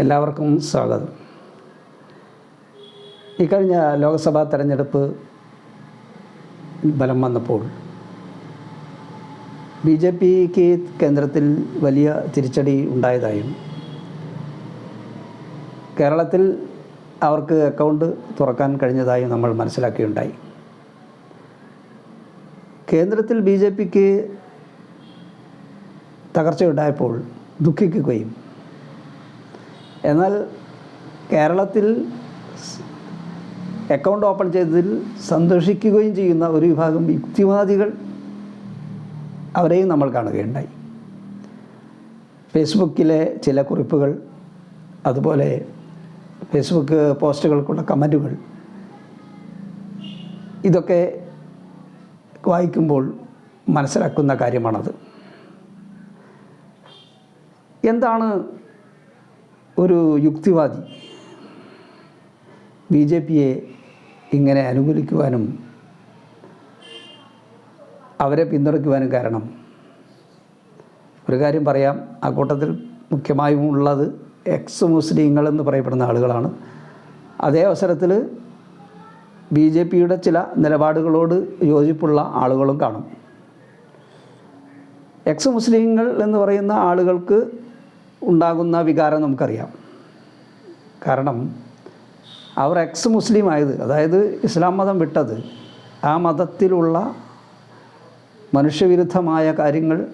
എല്ലാവർക്കും സ്വാഗതം. ഇക്കഴിഞ്ഞ ലോക്സഭാ തെരഞ്ഞെടുപ്പ് ബലം വന്നപ്പോൾ ബി ജെ പിക്ക് കേന്ദ്രത്തിൽ വലിയ തിരിച്ചടി ഉണ്ടായതായും കേരളത്തിൽ അവർക്ക് അക്കൗണ്ട് തുറക്കാൻ കഴിഞ്ഞതായും നമ്മൾ മനസ്സിലാക്കിയുണ്ടായി. കേന്ദ്രത്തിൽ ബി ജെ പിക്ക് തകർച്ചയുണ്ടായപ്പോൾ ദുഃഖിക്കുകയും എന്നാൽ കേരളത്തിൽ അക്കൗണ്ട് ഓപ്പൺ ചെയ്തതിൽ സന്തോഷിക്കുകയും ചെയ്യുന്ന ഒരു വിഭാഗം യുക്തിവാദികൾ അവരെയും നമ്മൾ കാണുകയുണ്ടായി. ഫേസ്ബുക്കിലെ ചില കുറിപ്പുകൾ അതുപോലെ ഫേസ്ബുക്ക് പോസ്റ്റുകൾക്കുള്ള കമന്റുകൾ ഇതൊക്കെ വായിക്കുമ്പോൾ മനസ്സിലാക്കുന്ന കാര്യമാണത്. എന്താണ് ഒരു യുക്തിവാദി ബി ജെ പിയെ ഇങ്ങനെ അനുകൂലിക്കുവാനും അവരെ പിന്തുണയ്ക്കുവാനും കാരണം ഒരു കാര്യം പറയാം. ആ കൂട്ടത്തിൽ മുഖ്യമായും ഉള്ളത് എക്സ് മുസ്ലിങ്ങൾ എന്ന് പറയപ്പെടുന്ന ആളുകളാണ്. അതേ അവസരത്തിൽ ബി ജെ പിയുടെ ചില നിലപാടുകളോട് യോജിപ്പുള്ള ആളുകളും കാണും. എക്സ് മുസ്ലിങ്ങൾ എന്ന് പറയുന്ന ആളുകൾക്ക് ഉണ്ടാകുന്ന വികാരം നമുക്കറിയാം. കാരണം അവർ എക്സ് മുസ്ലിം ആയത് അതായത് ഇസ്ലാം മതം വിട്ടത് ആ മതത്തിലുള്ള മനുഷ്യവിരുദ്ധമായ കാര്യങ്ങൾ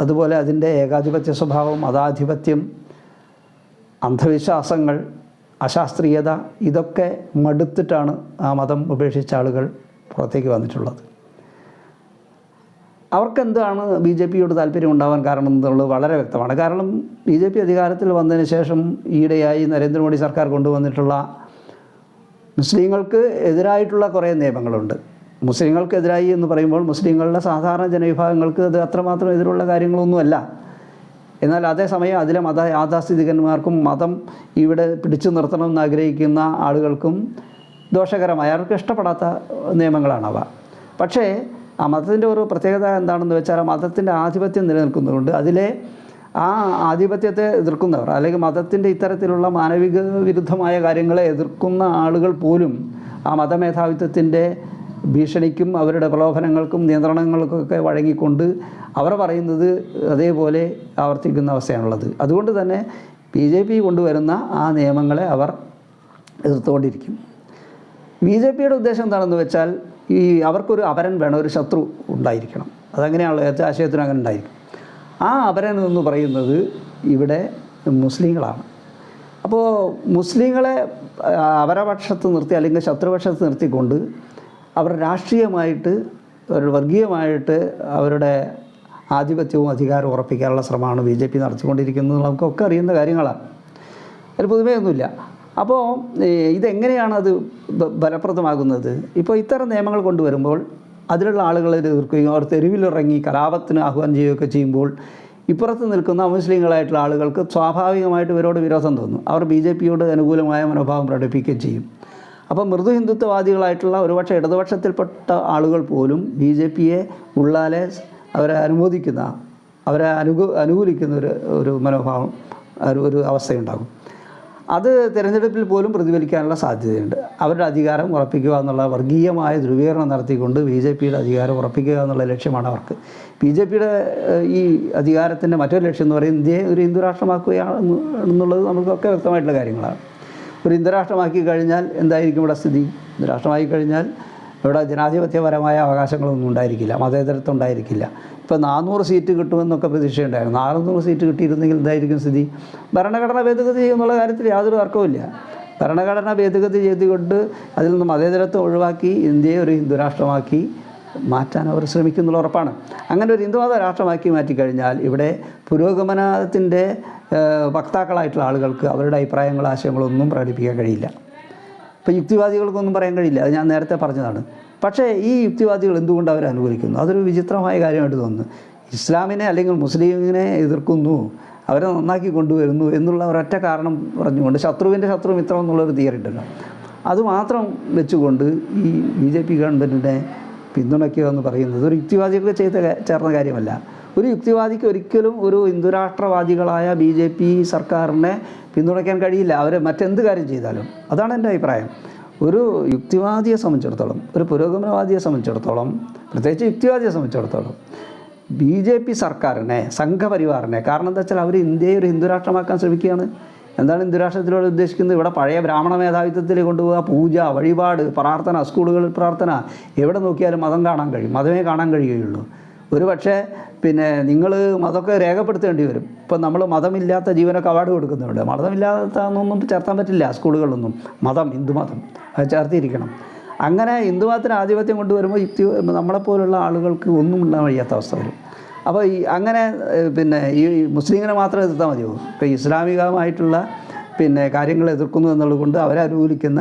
അതുപോലെ അതിന്റെ ഏകാധിപത്യ സ്വഭാവം മതാധിപത്യം അന്ധവിശ്വാസങ്ങൾ അശാസ്ത്രീയത ഇതൊക്കെ മടുത്തിട്ടാണ് ആ മതം ഉപേക്ഷിച്ച ആളുകൾ പുറത്തേക്ക് വന്നിട്ടുള്ളത്. അവർക്കെന്താണ് ബി ജെ പിയോട് താല്പര്യം ഉണ്ടാവാൻ കാരണം എന്നുള്ളത് വളരെ വ്യക്തമാണ്. കാരണം ബി ജെ പി അധികാരത്തിൽ വന്നതിന് ശേഷം ഈയിടെയായി നരേന്ദ്രമോദി സർക്കാർ കൊണ്ടുവന്നിട്ടുള്ള മുസ്ലിങ്ങൾക്ക് എതിരായിട്ടുള്ള കുറേ നിയമങ്ങളുണ്ട്. മുസ്ലിങ്ങൾക്കെതിരായി എന്ന് പറയുമ്പോൾ മുസ്ലിങ്ങളുടെ സാധാരണ ജനവിഭാഗങ്ങൾക്ക് അത് അത്രമാത്രം എതിരുള്ള കാര്യങ്ങളൊന്നുമല്ല. എന്നാൽ അതേസമയം അതിലെ മത യാഥാസ്ഥിതികന്മാർക്കും മതം ഇവിടെ പിടിച്ചു നിർത്തണമെന്ന് ആഗ്രഹിക്കുന്ന ആളുകൾക്കും ദോഷകരമായ. അവർക്ക് ഇഷ്ടപ്പെടാത്ത നിയമങ്ങളാണവ. പക്ഷേ ആ മതത്തിന്റെ ഒരു പ്രത്യേകത എന്താണെന്ന് വെച്ചാൽ മതത്തിന്റെ ആധിപത്യം നിലനിൽക്കുന്നതുകൊണ്ട് അതിലെ ആ ആധിപത്യത്തെ എതിർക്കുന്നവർ അല്ലെങ്കിൽ മതത്തിന്റെ ഇത്തരത്തിലുള്ള മാനവിക വിരുദ്ധമായ കാര്യങ്ങളെ എതിർക്കുന്ന ആളുകൾ പോലും ആ മതമേധാവിത്വത്തിന്റെ ഭീഷണിക്കും അവരുടെ പ്രലോഭനങ്ങൾക്കും നിയന്ത്രണങ്ങൾക്കൊക്കെ വഴങ്ങിക്കൊണ്ട് അവർ പറയുന്നത് അതേപോലെ ആവർത്തിക്കുന്ന അവസ്ഥയാണുള്ളത്. അതുകൊണ്ട് തന്നെ ബി ജെ പി കൊണ്ടുവരുന്ന ആ നിയമങ്ങളെ അവർ എതിർത്തുകൊണ്ടിരിക്കും. ബി ജെ പിയുടെ ഉദ്ദേശം എന്താണെന്ന് വെച്ചാൽ ഈ അവർക്കൊരു അപരൻ വേണം ഒരു ശത്രു ഉണ്ടായിരിക്കണം. അതങ്ങനെയാണ് ഏറ്റ ആശയത്തിന് അങ്ങനെ ഉണ്ടായിരിക്കും. ആ അപരൻ എന്ന് പറയുന്നത് ഇവിടെ മുസ്ലിങ്ങളാണ്. അപ്പോൾ മുസ്ലിങ്ങളെ അവരപക്ഷത്ത് നിർത്തി അല്ലെങ്കിൽ ശത്രുപക്ഷത്ത് നിർത്തിക്കൊണ്ട് അവർ രാഷ്ട്രീയമായിട്ട് ഒരു വർഗീയമായിട്ട് അവരുടെ ആധിപത്യവും അധികാരവും ഉറപ്പിക്കാനുള്ള ശ്രമമാണ് ബി ജെ പി നടത്തിക്കൊണ്ടിരിക്കുന്നത്. നമുക്കൊക്കെ അറിയുന്ന കാര്യങ്ങളാണ്. അതിൽ പുതുമയൊന്നുമില്ല അപ്പോൾ ഇതെങ്ങനെയാണ് അത് ഫലപ്രദമാകുന്നത്? ഇപ്പോൾ ഇത്തരം നിയമങ്ങൾ കൊണ്ടുവരുമ്പോൾ അതിലുള്ള ആളുകളെ എതിർക്കുകയും അവർ തെരുവിലിറങ്ങി കലാപത്തിന് ആഹ്വാനം ചെയ്യുകയൊക്കെ ചെയ്യുമ്പോൾ ഇപ്പുറത്ത് നിൽക്കുന്ന മുസ്ലിങ്ങളായിട്ടുള്ള ആളുകൾക്ക് സ്വാഭാവികമായിട്ട് ഇവരോട് വിരോധം തോന്നും. അവർ ബി ജെ പിയോട് അനുകൂലമായ മനോഭാവം പ്രകടിപ്പിക്കുകയും ചെയ്യും. അപ്പോൾ മൃദു ഹിന്ദുത്വവാദികളായിട്ടുള്ള ഒരുപക്ഷെ ഇടതുപക്ഷത്തിൽപ്പെട്ട ആളുകൾ പോലും ബി ജെ പിയെ ഉള്ളാലെ അവരെ അനുമോദിക്കുന്ന അവരെ അനുകൂ അനുകൂലിക്കുന്ന ഒരു ഒരു മനോഭാവം ഒരു ഒരു അവസ്ഥയുണ്ടാകും. അത് തിരഞ്ഞെടുപ്പിൽ പോലും പ്രതിഫലിക്കാനുള്ള സാധ്യതയുണ്ട്. അവരുടെ അധികാരം ഉറപ്പിക്കുക എന്നുള്ള വർഗീയമായ ധ്രുവീകരണം നടത്തിക്കൊണ്ട് ബി ജെ പിയുടെ അധികാരം ഉറപ്പിക്കുക എന്നുള്ള ലക്ഷ്യമാണ് അവർക്ക്. ബി ജെ പിയുടെ ഈ അധികാരത്തിന്റെ മറ്റൊരു ലക്ഷ്യം എന്ന് പറയുന്നത് ഇന്ത്യയെ ഒരു ഹിന്ദു രാഷ്ട്രമാക്കുകയാണ് എന്നുള്ളത് നമുക്കൊക്കെ വ്യക്തമായിട്ടുള്ള കാര്യങ്ങളാണ്. ഒരു ഹിന്ദു രാഷ്ട്രമാക്കി കഴിഞ്ഞാൽ എന്തായിരിക്കും ഇവിടെ സ്ഥിതി? ഹിന്ദു രാഷ്ട്രമായി കഴിഞ്ഞാൽ ഇവിടെ ജനാധിപത്യപരമായ അവകാശങ്ങളൊന്നും ഉണ്ടായിരിക്കില്ല മതേതരത്വം ഉണ്ടായിരിക്കില്ല. ഇപ്പോൾ നാനൂറ് സീറ്റ് കിട്ടുമെന്നൊക്കെ പ്രതീക്ഷയുണ്ടായിരുന്നു. നാനൂറ് സീറ്റ് കിട്ടിയിരുന്നെങ്കിൽ എന്തായിരിക്കും സ്ഥിതി? ഭരണഘടന ഭേദഗതി ചെയ്യുന്നുള്ള കാര്യത്തിൽ യാതൊരു തർക്കവുമില്ല ഭരണഘടന ഭേദഗതി ചെയ്തുകൊണ്ട് അതിൽ നിന്ന് മതേതരത്വം ഒഴിവാക്കി ഇന്ത്യയെ ഒരു ഹിന്ദുരാഷ്ട്രമാക്കി മാറ്റാൻ അവർ ശ്രമിക്കുന്നുള്ള ഉറപ്പാണ്. അങ്ങനെ ഒരു ഹിന്ദുമത രാഷ്ട്രമാക്കി മാറ്റിക്കഴിഞ്ഞാൽ ഇവിടെ പുരോഗമനത്തിന്റെ വക്താക്കളായിട്ടുള്ള ആളുകൾക്ക് അവരുടെ അഭിപ്രായങ്ങളോ ആശയങ്ങളൊന്നും പ്രകടിപ്പിക്കാൻ കഴിയില്ല. ഇപ്പോൾ യുക്തിവാദികൾക്കൊന്നും പറയാൻ കഴിയില്ല. അത് ഞാൻ നേരത്തെ പറഞ്ഞതാണ്. പക്ഷേ ഈ യുക്തിവാദികൾ എന്തുകൊണ്ട് അവർ അനുകൂലിക്കുന്നു? അതൊരു വിചിത്രമായ കാര്യമായിട്ട് തോന്നുന്നു. ഇസ്ലാമിനെ അല്ലെങ്കിൽ മുസ്ലിമിനെ എതിർക്കുന്നു. അവരെ നന്നാക്കി കൊണ്ടുവരുന്നു എന്നുള്ള ഒരൊറ്റ കാരണം പറഞ്ഞുകൊണ്ട് ശത്രുവിന്റെ ശത്രു മിത്രം എന്നുള്ളൊരു തിയറി അതുമാത്രം വെച്ചുകൊണ്ട് ഈ ബി ജെ പി ഗവൺമെന്റിനെ പിന്തുണയ്ക്കുക എന്ന് പറയുന്നത് ഒരു യുക്തിവാദികൾക്ക് ചെയ്ത ചേർന്ന കാര്യമല്ല. ഒരു യുക്തിവാദിക്ക് ഒരിക്കലും ഒരു ഹിന്ദുരാഷ്ട്രവാദികളായ ബി ജെ പി സർക്കാരിനെ പിന്തുണയ്ക്കാൻ കഴിയില്ല. അവർ മറ്റെന്ത് കാര്യം ചെയ്താലും. അതാണ് എന്റെ അഭിപ്രായം. ഒരു യുക്തിവാദിയെ സംബന്ധിച്ചിടത്തോളം ഒരു പുരോഗമനവാദിയെ സംബന്ധിച്ചിടത്തോളം പ്രത്യേകിച്ച് യുക്തിവാദിയെ സംബന്ധിച്ചിടത്തോളം ബി ജെ പി സർക്കാരിനെ സംഘപരിവാറിനെ കാരണം എന്താ വെച്ചാൽ അവർ ഇന്ത്യയെ ഒരു ഹിന്ദുരാഷ്ട്രമാക്കാൻ ശ്രമിക്കുകയാണ്. എന്താണ് ഹിന്ദുരാഷ്ട്രത്തിലൂടെ ഉദ്ദേശിക്കുന്നത്? ഇവിടെ പഴയ ബ്രാഹ്മണ മേധാവിത്വത്തിൽ കൊണ്ടുപോകുക പൂജ വഴിപാട് പ്രാർത്ഥന സ്കൂളുകളിൽ പ്രാർത്ഥന എവിടെ നോക്കിയാലും മതം കാണാൻ കഴിയും മതമേ കാണാൻ കഴിയുകയുള്ളൂ. ഒരു പക്ഷേ പിന്നെ നിങ്ങൾ മതമൊക്കെ രേഖപ്പെടുത്തേണ്ടി വരും. ഇപ്പം നമ്മൾ മതമില്ലാത്ത ജീവനൊക്കെ അവാർഡ് കൊടുക്കുന്നുണ്ട്. മതമില്ലാത്തതൊന്നും ചേർത്താൻ പറ്റില്ല സ്കൂളുകളിലൊന്നും. മതം ഹിന്ദുമതം അത് ചേർത്തിരിക്കണം. അങ്ങനെ ഹിന്ദുമതത്തിന് ആധിപത്യം കൊണ്ടുവരുമ്പോൾ യുക്തി നമ്മളെപ്പോലുള്ള ആളുകൾക്ക് ഒന്നും ഉണ്ടാൻ കഴിയാത്ത അവസ്ഥ വരും. അപ്പോൾ ഈ അങ്ങനെ പിന്നെ ഈ മുസ്ലിങ്ങളെ മാത്രം എതിർത്താൽ മതിയോ? ഇപ്പോൾ ഇസ്ലാമികമായിട്ടുള്ള പിന്നെ കാര്യങ്ങൾ എതിർക്കുന്നു എന്നുള്ളത് കൊണ്ട് അവരെ അനുകൂലിക്കുന്ന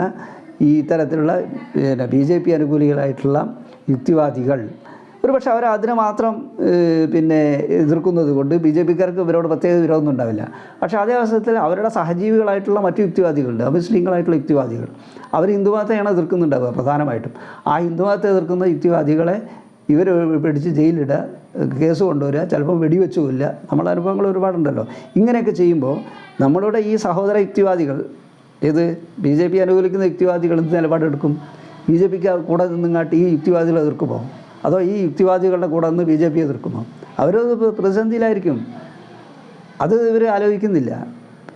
ഈ തരത്തിലുള്ള പിന്നെ ബി ജെ പി അനുകൂലികളായിട്ടുള്ള യുക്തിവാദികൾ ഒരു പക്ഷേ അവർ അതിനെ മാത്രം പിന്നെ എതിർക്കുന്നത് കൊണ്ട് ബി ജെ പിക്കാർക്ക് ഇവരോട് പ്രത്യേക വിരോധമൊന്നും ഉണ്ടാവില്ല. പക്ഷേ അതേ അവസരത്തിൽ അവരുടെ സഹജീവികളായിട്ടുള്ള മറ്റു യുക്തിവാദികളുണ്ട്. അമുസ്ലിങ്ങളായിട്ടുള്ള യുക്തിവാദികൾ. അവർ ഹിന്ദുമതത്തെയാണ് എതിർക്കുന്നുണ്ടാവുക പ്രധാനമായിട്ടും. ആ ഹിന്ദുമതത്തെ എതിർക്കുന്ന യുക്തിവാദികളെ ഇവർ പിടിച്ച് ജയിലിടുക കേസ് കൊണ്ടുവരിക ചിലപ്പോൾ വെടിവെച്ച് കൊല്ലുക നമ്മളെ അനുഭവങ്ങൾ ഒരുപാടുണ്ടല്ലോ. ഇങ്ങനെയൊക്കെ ചെയ്യുമ്പോൾ നമ്മളുടെ ഈ സഹോദര യുക്തിവാദികൾ ഇത് ബി ജെ പി അനുകൂലിക്കുന്ന യുക്തിവാദികൾ എന്ത് നിലപാടെടുക്കും? ബി ജെ പിക്ക് കൂടെ നിന്നിങ്ങാട്ട് ഈ യുക്തിവാദികൾ എതിർക്കുമോ? അതോ ഈ യുക്തിവാദികളുടെ കൂടെ നിന്ന് ബി ജെ പി എതിർക്കുമോ അവർ പ്രതിസന്ധിയിലായിരിക്കും. അത് ഇവർ ആലോചിക്കുന്നില്ല.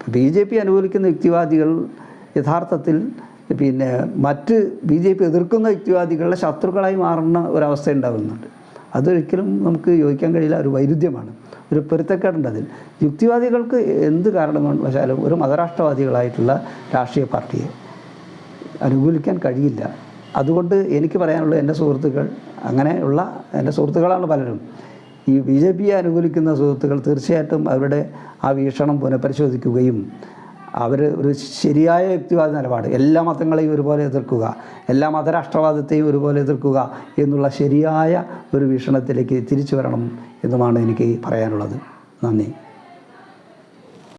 ബി ജെ പി അനുകൂലിക്കുന്ന യുക്തിവാദികൾ യഥാർത്ഥത്തിൽ പിന്നെ മറ്റ് ബി ജെ പി എതിർക്കുന്ന യുക്തിവാദികളുടെ ശത്രുക്കളായി മാറുന്ന ഒരവസ്ഥ ഉണ്ടാകുന്നുണ്ട്. അതൊരിക്കലും നമുക്ക് യോജിക്കാൻ കഴിയില്ല. ഒരു വൈരുദ്ധ്യമാണ്. ഒരു പൊരുത്തക്കേടുണ്ട് അതിൽ. യുക്തിവാദികൾക്ക് എന്ത് കാരണം വെച്ചാലും ഒരു മതരാഷ്ട്രവാദികളായിട്ടുള്ള രാഷ്ട്രീയ പാർട്ടിയെ അനുകൂലിക്കാൻ കഴിയില്ല. അതുകൊണ്ട് എനിക്ക് പറയാനുള്ളത് എന്റെ സുഹൃത്തുക്കൾ അങ്ങനെയുള്ള എന്റെ സുഹൃത്തുക്കളാണ് പലരും. ഈ ബി ജെ പിയെ അനുകൂലിക്കുന്ന സുഹൃത്തുക്കൾ തീർച്ചയായിട്ടും അവരുടെ ആ വീക്ഷണം പുനഃപരിശോധിക്കുകയും അവർ ഒരു ശരിയായ വ്യക്തിവാദ നിലപാട് എല്ലാ മതങ്ങളെയും ഒരുപോലെ എതിർക്കുക എല്ലാ മതരാഷ്ട്രവാദത്തെയും ഒരുപോലെ എതിർക്കുക എന്നുള്ള ശരിയായ ഒരു വീക്ഷണത്തിലേക്ക് തിരിച്ചു വരണം എന്നുമാണ് എനിക്ക് പറയാനുള്ളത്. നന്ദി.